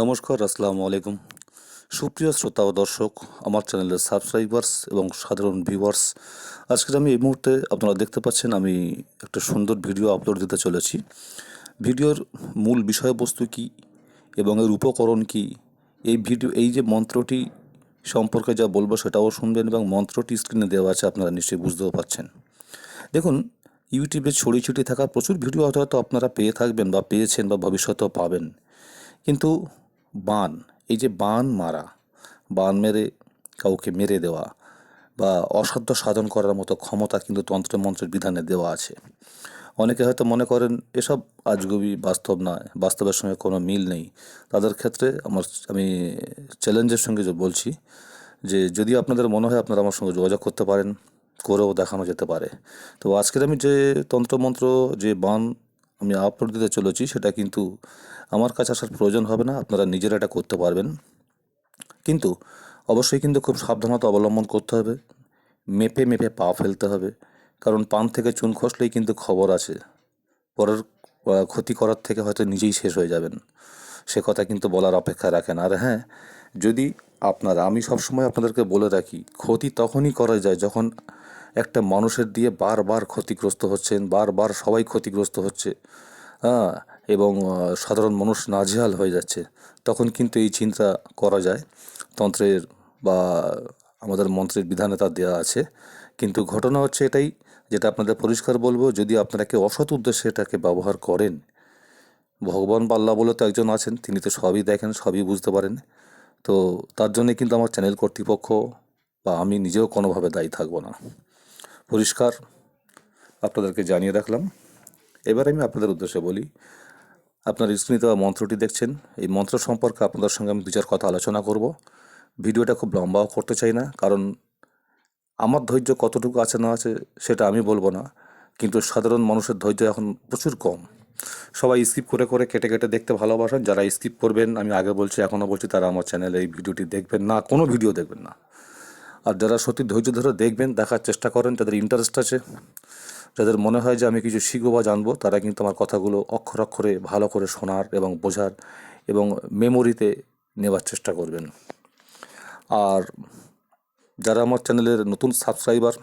নমস্কার, আসসালামু আলাইকুম। সুপ্রিয় শ্রোতা ও দর্শক, আমার চ্যানেলের সাবস্ক্রাইবার্স এবং সাধারণ ভিউয়ার্স আজকে আমি এই মুহূর্তে আপনারা দেখতে পাচ্ছেন আমি একটা সুন্দর ভিডিও আপলোড দিতে চলেছি। ভিডিওর মূল বিষয়বস্তু কি এবং এর উপকরণ কি? এই ভিডিও, এই যে মন্ত্রটি সম্পর্কে যা বলব সেটাও শুনবেন এবং মন্ত্রটি স্ক্রিনে দেওয়া আছে, আপনারা নিশ্চয়ই বুঝতেও পাচ্ছেন। দেখুন, ইউটিউবে ছড়িয়ে ছিটিয়ে থাকা প্রচুর ভিডিও হয়তো আপনারা পেয়ে থাকবেন বা পেয়েছেন বা ভবিষ্যতেও পাবেন। কিন্তু বান, এই যে বান মারা, বান মেরে কাউকে মেরে দেওয়া বা অসাধ্য সাধন করার মতো ক্ষমতা কিন্তু তন্ত্র মন্ত্রের বিধানে দেওয়া আছে। অনেকে হয়তো মনে করেন, এসব আজগুবি বাস্তব নয়, বাস্তবের সঙ্গে কোনো মিল নেই। তাদের ক্ষেত্রে আমার, আমি চ্যালেঞ্জের সঙ্গে বলছি যে যদি আপনাদের মনে হয় আপনারা আমার সঙ্গে যোগাযোগ করতে পারেন, করেও দেখানো যেতে পারে। তো আজকের আমি যে তন্ত্রমন্ত্র, যে বান আমি আপলোড দিতে চলেছি, সেটা কিন্তু আমার কাছে আসার প্রয়োজন হবে না, আপনারা নিজেরা এটা করতে পারবেন। কিন্তু অবশ্যই কিন্তু খুব সাবধানতা অবলম্বন করতে হবে, মেপে মেপে পা ফেলতে হবে, কারণ পান থেকে চুন খসলেই কিন্তু খবর আছে। পরের ক্ষতি করার থেকে হয়তো নিজেই শেষ হয়ে যাবেন। সে কথা কিন্তু বলার অপেক্ষা রাখেন। আর হ্যাঁ যদি আপনারা, আমি সবসময় আপনাদেরকে বলে রাখি, ক্ষতি তখনই করা যায় যখন একটা মানুষের দিয়ে বারবার ক্ষতিগ্রস্ত হচ্ছেন, বারবার সবাই ক্ষতিগ্রস্ত হচ্ছে। হ্যাঁ এবং সাধারণ মানুষ নাজেহাল হয়ে যাচ্ছে। তখন কিন্তু এই চিন্তা করা যায়। তন্ত্রের বা আমাদের মন্ত্রের বিধানে তা দেওয়া আছে। কিন্তু ঘটনা হচ্ছে এটাই, যেটা আপনাদের পরিষ্কার বলব, যদি আপনারা কেউ অসৎ উদ্দেশ্যে এটাকে ব্যবহার করেন, ভগবান আল্লাহ বলে তো একজন আছেন, তিনি তো সবই দেখেন, সবই বুঝতে পারেন। তো তার জন্যে কিন্তু আমার চ্যানেল কর্তৃপক্ষ বা আমি নিজেও কোনোভাবে দায়ী থাকব না। পরিষ্কার আপনাদেরকে জানিয়ে রাখলাম। এবার আমি আপনাদের উদ্দেশ্যে বলি, আপনার স্ক্রিনে দেওয়া মন্ত্রটি দেখছেন। এই মন্ত্র সম্পর্কে আপনাদের সঙ্গে আমি দু চার কথা আলোচনা করব। ভিডিওটা খুব লম্বাও করতে চাই না, কারণ আমার ধৈর্য কতটুকু আছে না আছে সেটা আমি বলব না, কিন্তু সাধারণ মানুষের ধৈর্য এখন প্রচুর কম। সবাই স্কিপ করে করে কেটে কেটে দেখতে ভালোবাসেন। যারা স্কিপ করবেন, আমি আগে বলছি, এখনও বলছি, তারা আমার চ্যানেলে এই ভিডিওটি দেখবেন না, কোনো ভিডিও দেখবেন না। আর যারা সত্যি ধৈর্য ধরে দেখবেন, দেখার চেষ্টা করেন, তাদের ইন্টারেস্ট আছে। যাদের মনে হয় যে আমি কিছু শিখব বা জানব, তারা কিন্তু আমার কথাগুলো অক্ষর অক্ষরে ভালো করে শোনার এবং বোঝার এবং মেমোরিতে নেওয়ার চেষ্টা করবেন। আর যারা আমার চ্যানেলের নতুন সাবস্ক্রাইবার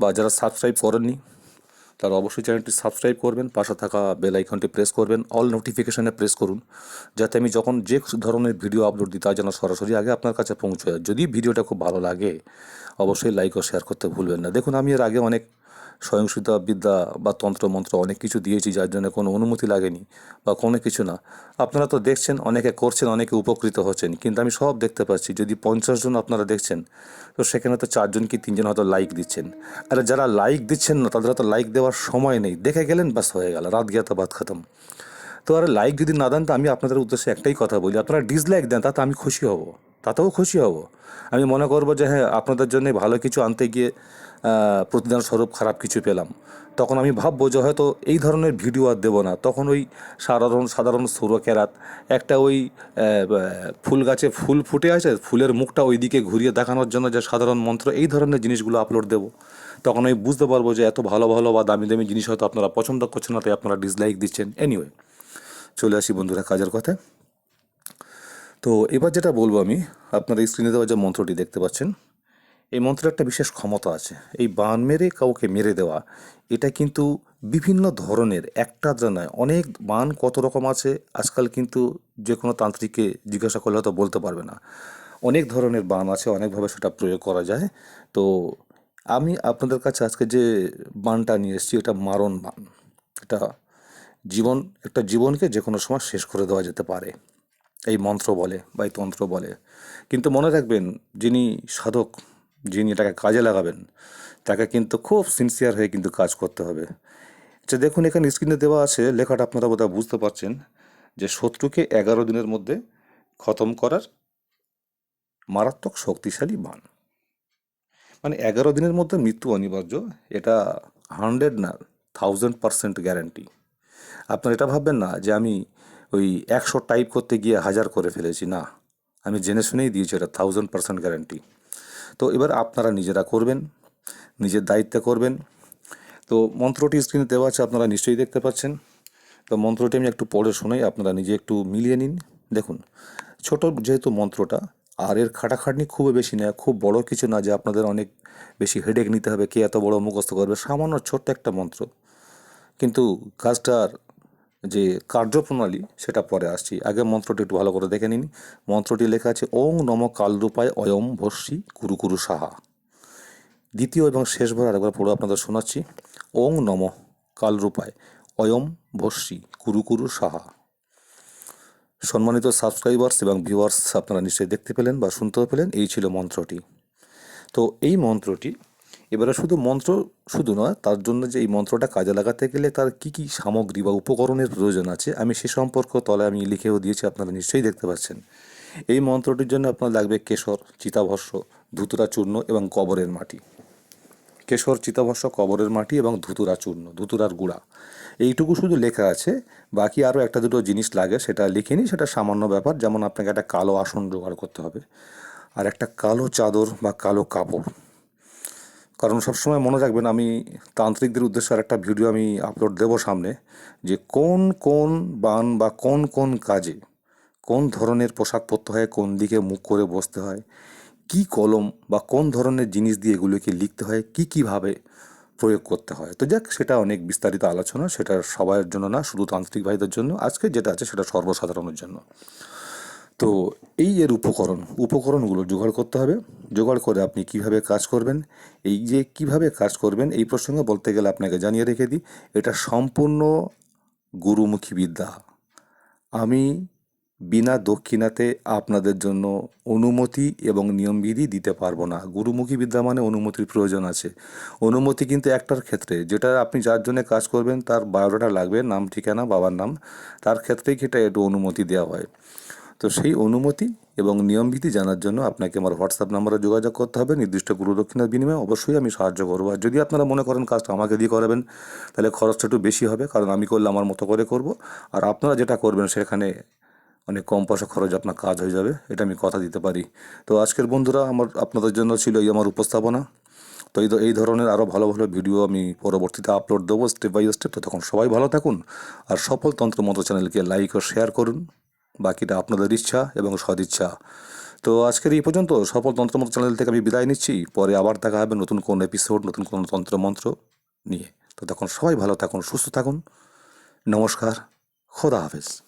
বা যারা সাবস্ক্রাইব করেননি তারা অবশ্যই চ্যানেলটি সাবস্ক্রাইব করবেন, পাশে থাকা বেল আইকনটি প্রেস করবেন, অল নোটিফিকেশানে প্রেস করুন, যাতে আমি যখন যে ধরনের ভিডিও আপলোড দিই তা যেন সরাসরি আগে আপনার কাছে পৌঁছয়। যদি ভিডিওটা খুব ভালো লাগে, অবশ্যই লাইক ও শেয়ার করতে ভুলবেন না। দেখুন, আমি এর আগে অনেক স্বয়ংসিদ্ধা বিদ্যা বা তন্ত্র, মন্ত্র অনেক কিছু দিয়েছি যার জন্য কোনো অনুমতি লাগেনি বা কোনো কিছু না। আপনারা তো দেখছেন, অনেকে করছেন, অনেকে উপকৃত হচ্ছেন, কিন্তু আমি সব দেখতে পাচ্ছি। যদি পঞ্চাশ জন আপনারা দেখছেন, তো সেখানে তো চারজন কি তিনজন হয়তো লাইক দিচ্ছেন। আর যারা লাইক দিচ্ছেন না, তাদের হয়তো লাইক দেওয়ার সময় নেই। দেখে গেলেন বাস হয়ে গেল, রাত গিয়া তো বাদ খতম। তো আর লাইক যদি না দেন, তো আমি আপনাদের উদ্দেশ্যে একটাই কথা বলি, আপনারা ডিসলাইক দেন, তাতে আমি খুশি হব। তাতেও খুশি হব। আমি মনে করব যে হ্যাঁ আপনাদের জন্য ভালো কিছু আনতে গিয়ে প্রতিদান স্বরূপ খারাপ কিছু পেলাম। তখন আমি ভাববো যে, হয়তো এই ধরনের ভিডিও আর দেবো না। তখন ওই সাধারণ সাধারণ সুরো কেরাত, একটা ওই ফুল গাছে ফুল ফুটে আছে, ফুলের মুখটা ওই দিকে ঘুরিয়ে দেখানোর জন্য যে, সাধারণ মন্ত্র, এই ধরনের জিনিসগুলো আপলোড দেবো। তখন আমি বুঝতে পারব যে, এত ভালো ভালো বা দামি দামি জিনিস হয়তো আপনারা পছন্দ করছেন না, তাই আপনারা ডিসলাইক দিচ্ছেন। এনিওয়ে চলে আসি বন্ধুরা কাজের কথা তো এবার যেটা বলব আমি আপনারা স্ক্রিনে দেওয়া যে মন্ত্রটি দেখতে পাচ্ছেন, এই মন্ত্রের একটা বিশেষ ক্ষমতা আছে। এই বান মেরে কাউকে মেরে দেওয়া, এটা কিন্তু বিভিন্ন ধরনের, একটা যা নয়, অনেক বান কত রকম আছে, আজকাল কিন্তু যে কোনো তান্ত্রিককে জিজ্ঞাসা করলে হয়তো বলতে পারবে না। অনেক ধরনের বান আছে, অনেকভাবে সেটা প্রয়োগ করা যায়। তো আমি আপনাদের কাছে আজকে যে বানটা নিয়ে এসেছি, এটা মারণ বান। এটা জীবন, একটা জীবনকে যে কোনো সময় শেষ করে দেওয়া যেতে পারে। এই মন্ত্র বলে বা এই তন্ত্র বলে। কিন্তু মনে রাখবেন, যিনি সাধক, যিনি এটাকে কাজে লাগাবেন, তাকে কিন্তু খুব সিনসিয়ার হয়ে কিন্তু কাজ করতে হবে। আচ্ছা দেখুন, এখানে স্ক্রিনে দেওয়া আছে, লেখাটা আপনারা বোধহয় বুঝতে পারছেন, যে শত্রুকে এগারো দিনের মধ্যে খতম করার মারাত্মক শক্তিশালী বান। মানে এগারো দিনের মধ্যে মৃত্যু অনিবার্য, এটা হান্ড্রেড না থাউজেন্ড পারসেন্ট গ্যারান্টি আপনারা এটা ভাববেন না যে আমি ওই একশো টাইপ করতে গিয়ে হাজার করে ফেলেছি, না। আমি জেনে শুনেই দিয়েছি, এটা থাউজেন্ড পার্সেন্ট গ্যারান্টি তো এবার আপনারা নিজেরা করবেন, নিজের দায়িত্বে করবেন। তো মন্ত্রটি স্ক্রিনে দেওয়া আছে, আপনারা নিশ্চয়ই দেখতে পাচ্ছেন। তো মন্ত্রটি আমি একটু পড়ে শোনাই আপনারা নিজে একটু মিলিয়ে নিন। দেখুন, ছোট যেহেতু মন্ত্রটা, আর এর খাটাখাটনি খুবই বেশি না, খুব বড় কিছু না যে আপনাদের অনেক বেশি হেডেক নিতে হবে, কে এত বড় মুখস্থ করবে, সামান্য ছোট্ট একটা মন্ত্র। কিন্তু কাজটার যে কার্যপ্রণালী, সেটা পরে আসছি। আগে মন্ত্রটি একটু ভালো করে দেখে নিন। মন্ত্রটি লেখা আছে, ওং নম কালরূপায় অয়ম ভস্যি কুরু কুরু সাহা। দ্বিতীয় এবং শেষবার আরেকবার পড়ে আপনাদের শোনাচ্ছি। ওং নম কালরূপায় অয়ম ভস্যি কুরু কুরু সাহা। সম্মানিত সাবস্ক্রাইবার্স এবং ভিউয়ার্স, আপনারা নিশ্চয়ই দেখতে পেলেন বা শুনতেও পেলেন, এই ছিল মন্ত্রটি। তো এই মন্ত্রটি এবারে শুধু মন্ত্র শুধু নয়, তার জন্য যে এই মন্ত্রটা কাজে লাগাতে গেলে তার কি কি সামগ্রী বা উপকরণের প্রয়োজন আছে, আমি সে সম্পর্ক তলে আমি লিখেও দিয়েছি, আপনারা নিশ্চয়ই দেখতে পাচ্ছেন। এই মন্ত্রটির জন্য আপনার লাগবে কেশর চিতাভস্য ধুতুরা চূর্ণ এবং কবরের মাটি। কেশর চিতাভস্য কবরের মাটি এবং ধুতুরা চূর্ণ ধুতুরার গুঁড়া। এইটুকু শুধু লেখা আছে, বাকি আরও একটা দুটো জিনিস লাগে, সেটা লিখে নিই, সেটা সামান্য ব্যাপার, যেমন আপনাকে একটা কালো আসন জোগাড় করতে হবে। আর একটা কালো চাদর বা কালো কাপড়। কারণ সবসময় মনে রাখবেন, আমি তান্ত্রিকদের উদ্দেশ্যে আর একটা ভিডিও আমি আপলোড দেবো সামনে, যে কোন কোন বান বা কোন কোন কাজে কোন ধরনের পোশাক পরতে হয়, কোন দিকে মুখ করে বসতে হয়, কি কলম বা কোন ধরনের জিনিস দিয়ে এগুলোকে লিখতে হয়, কি, কীভাবে প্রয়োগ করতে হয়। তো যাক, সেটা অনেক বিস্তারিত আলোচনা, সেটা সবার জন্য না, শুধু তান্ত্রিক ভাইদের জন্য, আজকে যেটা আছে সেটা সর্বসাধারণের জন্য। তো এই এর উপকরণ, উপকরণগুলো জোগাড় করতে হবে। জোগাড় করে আপনি কীভাবে কাজ করবেন, এই যে কীভাবে কাজ করবেন, এই প্রসঙ্গে বলতে গেলে আপনাকে জানিয়ে রেখে দিই, এটা সম্পূর্ণ গুরুমুখী বিদ্যা। আমি বিনা দক্ষিণাতে আপনাদের জন্য অনুমতি এবং নিয়মবিধি দিতে পারব না। গুরুমুখী বিদ্যা মানে অনুমতির প্রয়োজন আছে। অনুমতি কিন্তু একটার ক্ষেত্রে, যেটা আপনি যার জন্য কাজ করবেন, তার বায়োডাটা লাগবে, নাম, ঠিকানা, বাবার নাম, তার ক্ষেত্রেই সেটা একটু অনুমতি দেওয়া হয়। তো সেই অনুমতি এবং নিয়মবিধি জানার জন্য আপনাকে আমার হোয়াটসঅ্যাপ নাম্বারে যোগাযোগ করতে হবে। নির্দিষ্ট গুরু দক্ষিণার বিনিময়ে অবশ্যই আমি সাহায্য করব। আর যদি আপনারা মনে করেন কাজটা আমাকে দিয়ে করাবেন, তাহলে খরচটা একটু বেশি হবে, কারণ আমি করলে আমার মতো করে করব। আর আপনারা যেটা করবেন, সেখানে অনেক কম পয়সা খরচ আপনার কাজ হয়ে যাবে, এটা আমি কথা দিতে পারি। তো আজকের বন্ধুরা, আমার আপনাদের জন্য ছিল এই আমার উপস্থাপনা। তো এই এই ধরনের আরও ভালো ভালো ভিডিও আমি পরবর্তীতে আপলোড দেবো স্টেপ বাই স্টেপ তো তখন সবাই ভালো থাকুন। আর সফল তন্ত্রমন্ত্র চ্যানেলকে লাইক ও শেয়ার করুন। বাকিটা আপনাদের ইচ্ছা এবং সদিচ্ছা। তো আজকের এই পর্যন্ত সফল তন্ত্রমন্ত্র চ্যানেল থেকে আমি বিদায় নিচ্ছি। পরে আবার দেখা হবে নতুন কোন এপিসোড নতুন কোন তন্ত্রমন্ত্র নিয়ে। তো তখন সবাই ভালো থাকুন, সুস্থ থাকুন। নমস্কার, খোদা হাফেজ।